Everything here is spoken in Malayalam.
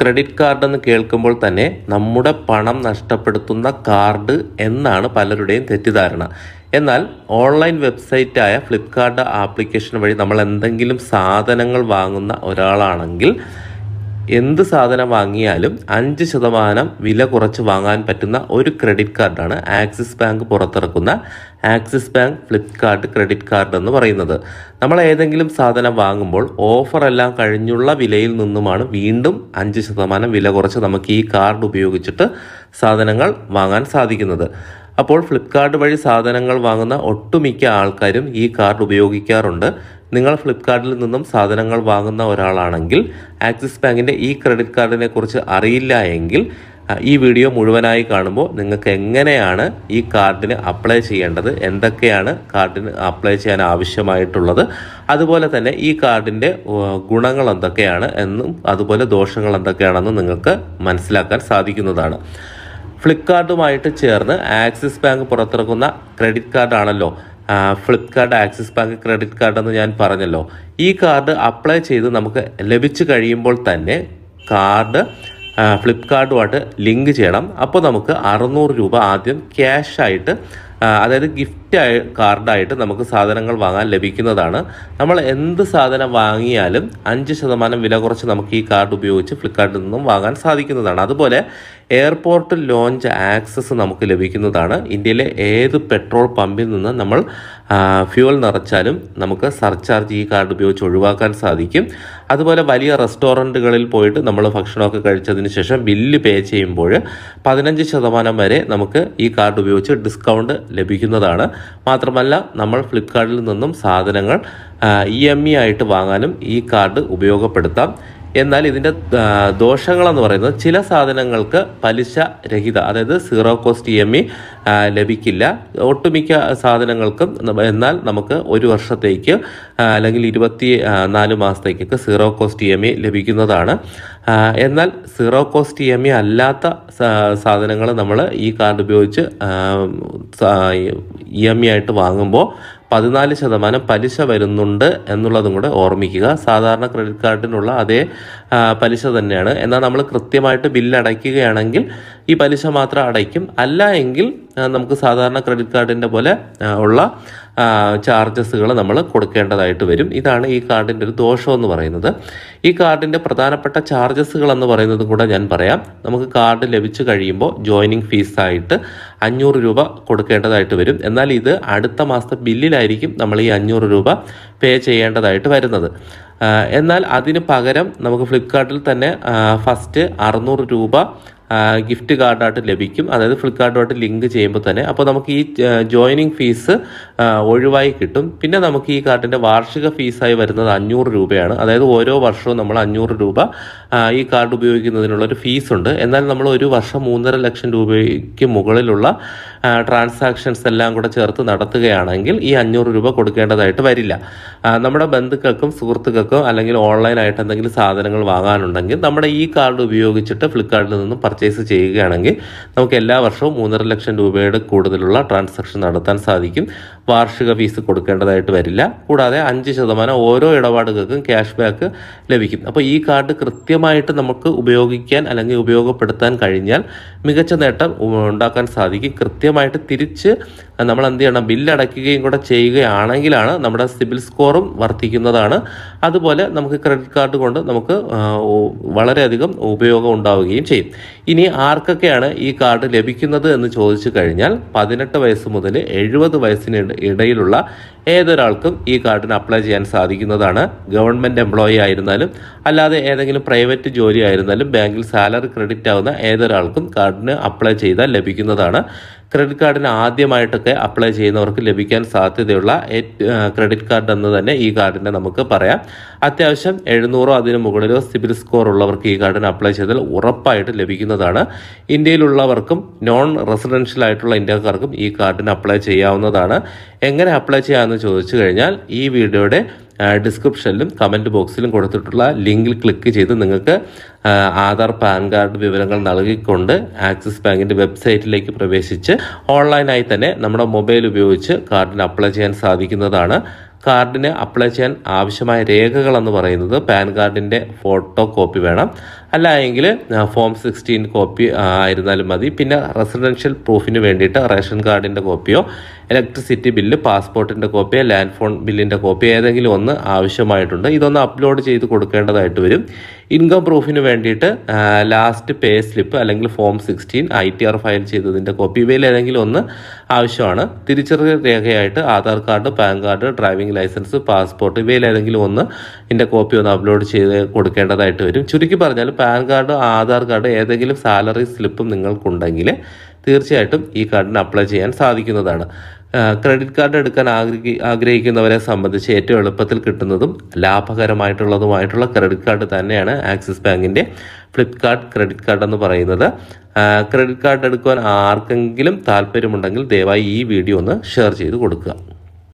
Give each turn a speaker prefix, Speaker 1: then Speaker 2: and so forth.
Speaker 1: ക്രെഡിറ്റ് കാർഡ് എന്ന് കേൾക്കുമ്പോൾ തന്നെ നമ്മുടെ പണം നഷ്ടപ്പെടുത്തുന്ന കാർഡ് എന്നാണ് പലരുടെയും തെറ്റിദ്ധാരണ. എന്നാൽ ഓൺലൈൻ വെബ്സൈറ്റായ ഫ്ലിപ്കാർട്ട് ആപ്ലിക്കേഷൻ വഴി നമ്മൾ എന്തെങ്കിലും സാധനങ്ങൾ വാങ്ങുന്ന ഒരാളാണെങ്കിൽ എന്ത് സാധനം വാങ്ങിയാലും അഞ്ച് ശതമാനം വില കുറച്ച് വാങ്ങാൻ പറ്റുന്ന ഒരു ക്രെഡിറ്റ് കാർഡാണ് ആക്സിസ് ബാങ്ക് പുറത്തിറക്കുന്ന Axis Bank Flipkart credit card എന്ന് പറയുന്നത്. നമ്മൾ ഏതെങ്കിലും സാധനം വാങ്ങുമ്പോൾ ഓഫർ എല്ലാം കഴിഞ്ഞുള്ള വിലയിൽ നിന്നുമാണ് വീണ്ടും അഞ്ച് ശതമാനം വില കുറച്ച് നമുക്ക് ഈ കാർഡ് ഉപയോഗിച്ചിട്ട് സാധനങ്ങൾ വാങ്ങാൻ സാധിക്കുന്നത്. അപ്പോൾ ഫ്ലിപ്കാർട്ട് വഴി സാധനങ്ങൾ വാങ്ങുന്ന ഒട്ടുമിക്ക ആൾക്കാരും ഈ കാർഡ് ഉപയോഗിക്കാറുണ്ട്. നിങ്ങൾ ഫ്ലിപ്കാർട്ടിൽ നിന്നും സാധനങ്ങൾ വാങ്ങുന്ന ഒരാളാണെങ്കിൽ ആക്സിസ് ബാങ്കിന്റെ ഈ ക്രെഡിറ്റ് കാർഡിനെ കുറിച്ച് അറിയില്ല എങ്കിൽ ഈ വീഡിയോ മുഴുവനായി കാണുമ്പോൾ നിങ്ങൾക്ക് എങ്ങനെയാണ് ഈ കാർഡിന് അപ്ലൈ ചെയ്യേണ്ടത് എന്തൊക്കെയാണ് കാർഡിന് അപ്ലൈ ചെയ്യാൻ ആവശ്യമായിട്ടുള്ളത് അതുപോലെ തന്നെ ഈ കാർഡിന്റെ ഗുണങ്ങൾ എന്തൊക്കെയാണ് എന്നും അതുപോലെ ദോഷങ്ങൾ എന്തൊക്കെയാണെന്നും നിങ്ങൾക്ക് മനസ്സിലാക്കാൻ സാധിക്കുന്നതാണ്. ഫ്ലിപ്കാർട്ടുമായിട്ട് ചേർന്ന് ആക്സിസ് ബാങ്ക് പുറത്തിറക്കുന്ന credit കാർഡാണല്ലോ Flipkart Axis Bank credit card എന്ന് ഞാൻ പറഞ്ഞല്ലോ. ഈ കാർഡ് അപ്ലൈ ചെയ്ത് നമുക്ക് ലഭിച്ചു കഴിയുമ്പോൾ തന്നെ കാർഡ് ഫ്ലിപ്കാർട്ടുമായിട്ട് ലിങ്ക് ചെയ്യണം. അപ്പോൾ നമുക്ക് അറുന്നൂറ് രൂപ ആദ്യം ക്യാഷ് ആയിട്ട് ആ, അതായത് ഗിഫ്റ്റ് കാർഡായിട്ട് നമുക്ക് സാധനങ്ങൾ വാങ്ങാൻ ലഭിക്കുന്നതാണ്. നമ്മൾ എന്ത് സാധനം വാങ്ങിയാലും അഞ്ച് ശതമാനം വില കുറച്ച് നമുക്ക് ഈ കാർഡ് ഉപയോഗിച്ച് ഫ്ലിപ്കാർട്ടിൽ നിന്നും വാങ്ങാൻ സാധിക്കുന്നതാണ്. അതുപോലെ എയർപോർട്ട് ലോഞ്ച് ആക്സസ് നമുക്ക് ലഭിക്കുന്നതാണ്. ഇന്ത്യയിലെ ഏത് പെട്രോൾ പമ്പിൽ നിന്ന് നമ്മൾ ഫ്യൂവൽ നിറച്ചാലും നമുക്ക് സർചാർജ് ഈ കാർഡ് ഉപയോഗിച്ച് ഒഴിവാക്കാൻ സാധിക്കും. അതുപോലെ വലിയ റെസ്റ്റോറന്റുകളിൽ പോയിട്ട് നമ്മൾ ഭക്ഷണമൊക്കെ കഴിച്ചതിന് ശേഷം ബില്ല് പേ ചെയ്യുമ്പോൾ പതിനഞ്ച് ശതമാനം വരെ നമുക്ക് ഈ കാർഡ് ഉപയോഗിച്ച് ഡിസ്കൗണ്ട് ലഭിക്കുന്നതാണ്. മാത്രമല്ല നമ്മൾ ഫ്ലിപ്കാർട്ടിൽ നിന്നും സാധനങ്ങൾ ഇ എം ഇ ആയിട്ട് വാങ്ങാനും ഈ കാർഡ് ഉപയോഗപ്പെടുത്താം. എന്നാൽ ഇതിന്റെ ദോഷങ്ങളെന്ന് പറയുന്നത് ചില സാധനങ്ങൾക്ക് പലിശ രഹിത അതായത് zero cost E M I ലഭിക്കില്ല. ഒട്ടുമിക്ക സാധനങ്ങൾക്കും എന്നാൽ നമുക്ക് ഒരു വർഷത്തേക്ക് അല്ലെങ്കിൽ ഇരുപത്തി നാല് മാസത്തേക്കൊക്കെ zero cost E M I ലഭിക്കുന്നതാണ്. എന്നാൽ zero cost E M I അല്ലാത്ത സാധനങ്ങൾ നമ്മൾ ഈ കാർഡ് ഉപയോഗിച്ച് ഇ എം ഇ ആയിട്ട് വാങ്ങുമ്പോൾ പതിനാല് ശതമാനം പലിശ വരുന്നുണ്ട് എന്നുള്ളതും കൂടെ ഓർമ്മിക്കുക. സാധാരണ ക്രെഡിറ്റ് കാർഡിനുള്ള അതേ പലിശ തന്നെയാണ്. എന്നാൽ നമ്മൾ കൃത്യമായിട്ട് ബില്ല് അടയ്ക്കുകയാണെങ്കിൽ ഈ പലിശ മാത്രം അടയ്ക്കും. അല്ല എങ്കിൽ നമുക്ക് സാധാരണ ക്രെഡിറ്റ് കാർഡിന്റെ പോലെ ഉള്ള ചാർജസുകൾ നമ്മൾ കൊടുക്കേണ്ടതായിട്ട് വരും. ഇതാണ് ഈ കാർഡിന്റെ ഒരു ദോഷം എന്ന് പറയുന്നത്. ഈ കാർഡിന്റെ പ്രധാനപ്പെട്ട ചാർജസുകൾ എന്ന് പറയുന്നത് കൂടെ ഞാൻ പറയാം. നമുക്ക് കാർഡ് ലഭിച്ചു കഴിയുമ്പോൾ ജോയിനിങ് ഫീസായിട്ട് അഞ്ഞൂറ് രൂപ കൊടുക്കേണ്ടതായിട്ട് വരും. എന്നാൽ ഇത് അടുത്ത മാസത്തെ ബില്ലിലായിരിക്കും നമ്മൾ ഈ അഞ്ഞൂറ് രൂപ പേ ചെയ്യേണ്ടതായിട്ട് വരുന്നത്. എന്നാൽ അതിന് പകരം നമുക്ക് ഫ്ലിപ്പ്കാർട്ടിൽ തന്നെ ഫസ്റ്റ് അറുന്നൂറ് രൂപ ഗിഫ്റ്റ് കാർഡായിട്ട് ലഭിക്കും. അതായത് ഫ്ലിപ്കാർട്ടുമായിട്ട് ലിങ്ക് ചെയ്യുമ്പോൾ തന്നെ. അപ്പോൾ നമുക്ക് ഈ ജോയിനിങ് ഫീസ് ഒഴിവായി കിട്ടും. പിന്നെ നമുക്ക് ഈ കാർഡിന്റെ വാർഷിക ഫീസായി വരുന്നത് അഞ്ഞൂറ് രൂപയാണ്. അതായത് ഓരോ വർഷവും നമ്മൾ അഞ്ഞൂറ് രൂപ ഈ കാർഡ് ഉപയോഗിക്കുന്നതിനുള്ള ഒരു ഫീസ് ഉണ്ട്. എന്നാൽ നമ്മൾ ഒരു വർഷം മൂന്നര ലക്ഷം രൂപയ്ക്ക് മുകളിലുള്ള ട്രാൻസാക്ഷൻസ് എല്ലാം കൂടെ ചേർത്ത് നടത്തുകയാണെങ്കിൽ ഈ അഞ്ഞൂറ് രൂപ കൊടുക്കേണ്ടതായിട്ട് വരില്ല. നമ്മുടെ ബന്ധുക്കൾക്കും സുഹൃത്തുക്കൾക്കും അല്ലെങ്കിൽ ഓൺലൈനായിട്ട് എന്തെങ്കിലും സാധനങ്ങൾ വാങ്ങാനുണ്ടെങ്കിൽ നമ്മുടെ ഈ കാർഡ് ഉപയോഗിച്ചിട്ട് ഫ്ലിപ്കാർട്ടിൽ നിന്നും പർച്ചേസ് ചെയ്യുകയാണെങ്കിൽ നമുക്ക് എല്ലാ വർഷവും മൂന്നര ലക്ഷം രൂപയുടെ കൂടുതലുള്ള ട്രാൻസാക്ഷൻ നടത്താൻ സാധിക്കും. വാർഷിക ഫീസ് കൊടുക്കേണ്ടതായിട്ട് വരില്ല. കൂടാതെ അഞ്ച് ശതമാനം ഓരോ ഇടപാടുകൾക്കും ക്യാഷ് ബാക്ക് ലഭിക്കും. അപ്പോൾ ഈ കാർഡ് കൃത്യമായിട്ട് നമുക്ക് ഉപയോഗിക്കാൻ അല്ലെങ്കിൽ ഉപയോഗപ്പെടുത്താൻ കഴിഞ്ഞാൽ മികച്ച നേട്ടം ഉണ്ടാക്കാൻ സാധിക്കും. കൃത്യമായിട്ട് തിരിച്ച് നമ്മൾ എന്ത് ചെയ്യണം? ബില്ലടയ്ക്കുകയും കൂടെ ചെയ്യുകയാണെങ്കിലാണ് നമ്മുടെ സിബിൽ സ്കോറും വർദ്ധിക്കുന്നതാണ്. അതുപോലെ നമുക്ക് ക്രെഡിറ്റ് കാർഡ് കൊണ്ട് നമുക്ക് വളരെയധികം ഉപയോഗം ഉണ്ടാവുകയും ചെയ്യും. ഇനി ആർക്കൊക്കെയാണ് ഈ കാർഡ് ലഭിക്കുന്നത് എന്ന് ചോദിച്ചു കഴിഞ്ഞാൽ പതിനെട്ട് വയസ്സ് മുതൽ എഴുപത് വയസ്സിന് ഇടയിലുള്ള ഏതൊരാൾക്കും ഈ കാർഡിന് അപ്ലൈ ചെയ്യാൻ സാധിക്കുന്നതാണ്. ഗവൺമെന്റ് എംപ്ലോയി ആയിരുന്നാലും അല്ലാതെ ഏതെങ്കിലും പ്രൈവറ്റ് ജോലി ആയിരുന്നാലും ബാങ്കിൽ സാലറി ക്രെഡിറ്റ് ആവുന്ന ഏതൊരാൾക്കും കാർഡിന് അപ്ലൈ ചെയ്താൽ ലഭിക്കുന്നതാണ്. ക്രെഡിറ്റ് കാർഡിന് ആദ്യമായിട്ടൊക്കെ അപ്ലൈ ചെയ്യുന്നവർക്ക് ലഭിക്കാൻ സാധ്യതയുള്ള ക്രെഡിറ്റ് കാർഡ് എന്ന് തന്നെ ഈ കാർഡിനെ നമുക്ക് പറയാം. അത്യാവശ്യം എഴുന്നൂറോ അതിന് മുകളിലോ സിബിൽ സ്കോർ ഉള്ളവർക്ക് ഈ കാർഡിന് അപ്ലൈ ചെയ്താൽ ഉറപ്പായിട്ട് ലഭിക്കുന്നതാണ്. ഇന്ത്യയിലുള്ളവർക്കും നോൺ റെസിഡൻഷ്യൽ ആയിട്ടുള്ള ഇന്ത്യക്കാർക്കും ഈ കാർഡിന് അപ്ലൈ ചെയ്യാവുന്നതാണ്. എങ്ങനെ അപ്ലൈ ചെയ്യാമെന്ന് ചോദിച്ചു കഴിഞ്ഞാൽ ഈ വീഡിയോയുടെ ഡിസ്ക്രിപ്ഷനിലും കമന്റ് ബോക്സിലും കൊടുത്തിട്ടുള്ള ലിങ്കിൽ ക്ലിക്ക് ചെയ്ത് നിങ്ങൾക്ക് ആധാർ പാൻ കാർഡ് വിവരങ്ങൾ നൽകിക്കൊണ്ട് ആക്സിസ് ബാങ്കിന്റെ വെബ്സൈറ്റിലേക്ക് പ്രവേശിച്ച് ഓൺലൈനായി തന്നെ നമ്മുടെ മൊബൈൽ ഉപയോഗിച്ച് കാർഡിന് അപ്ലൈ ചെയ്യാൻ സാധിക്കുന്നതാണ്. കാർഡിന് അപ്ലൈ ചെയ്യാൻ ആവശ്യമായ രേഖകൾ എന്ന് പറയുന്നത് പാൻ കാർഡിന്റെ ഫോട്ടോ കോപ്പി വേണം. അല്ല എങ്കിൽ ഫോം സിക്സ്റ്റീൻ കോപ്പി ആയിരുന്നാലും മതി. പിന്നെ റെസിഡൻഷ്യൽ പ്രൂഫിന് വേണ്ടിയിട്ട് റേഷൻ കാർഡിന്റെ കോപ്പിയോ ഇലക്ട്രിസിറ്റി ബില്ല് പാസ്പോർട്ടിന്റെ കോപ്പിയോ ലാൻഡ് ഫോൺ ബില്ലിന്റെ കോപ്പി ഏതെങ്കിലും ഒന്ന് ആവശ്യമായിട്ടുണ്ട്. ഇതൊന്ന് അപ്ലോഡ് ചെയ്ത് കൊടുക്കേണ്ടതായിട്ട് വരും. ഇൻകം പ്രൂഫിന് വേണ്ടിയിട്ട് ലാസ്റ്റ് പേ സ്ലിപ്പ് അല്ലെങ്കിൽ form sixteen I T R file ചെയ്തതിന്റെ കോപ്പി ഇവയിൽ ഏതെങ്കിലും ഒന്ന് ആവശ്യമാണ്. തിരിച്ചറിയൽ രേഖയായിട്ട് Aadhaar card PAN card driving licence passport ഇവയിൽ ഏതെങ്കിലും ഒന്ന് ഇതിന്റെ കോപ്പി ഒന്ന് അപ്ലോഡ് ചെയ്ത് കൊടുക്കേണ്ടതായിട്ട് വരും. ചുരുക്കി പറഞ്ഞാൽ പാൻ കാർഡ് ആധാർ കാർഡ് ഏതെങ്കിലും സാലറി സ്ലിപ്പും നിങ്ങൾക്കുണ്ടെങ്കിൽ തീർച്ചയായിട്ടും ഈ കാർഡിന് അപ്ലൈ ചെയ്യാൻ സാധിക്കുന്നതാണ്. ക്രെഡിറ്റ് കാർഡ് എടുക്കാൻ ആഗ്രഹി ആഗ്രഹിക്കുന്നവരെ സംബന്ധിച്ച് ഏറ്റവും എളുപ്പത്തിൽ കിട്ടുന്നതും ലാഭകരമായിട്ടുള്ളതുമായിട്ടുള്ള ക്രെഡിറ്റ് കാർഡ് തന്നെയാണ് ആക്സിസ് ബാങ്കിന്റെ ഫ്ലിപ്കാർട്ട് ക്രെഡിറ്റ് കാർഡ് എന്ന് പറയുന്നത്. ക്രെഡിറ്റ് കാർഡ് എടുക്കുവാൻ ആർക്കെങ്കിലും താല്പര്യമുണ്ടെങ്കിൽ ദയവായി ഈ വീഡിയോ ഒന്ന് ഷെയർ ചെയ്ത് കൊടുക്കുക.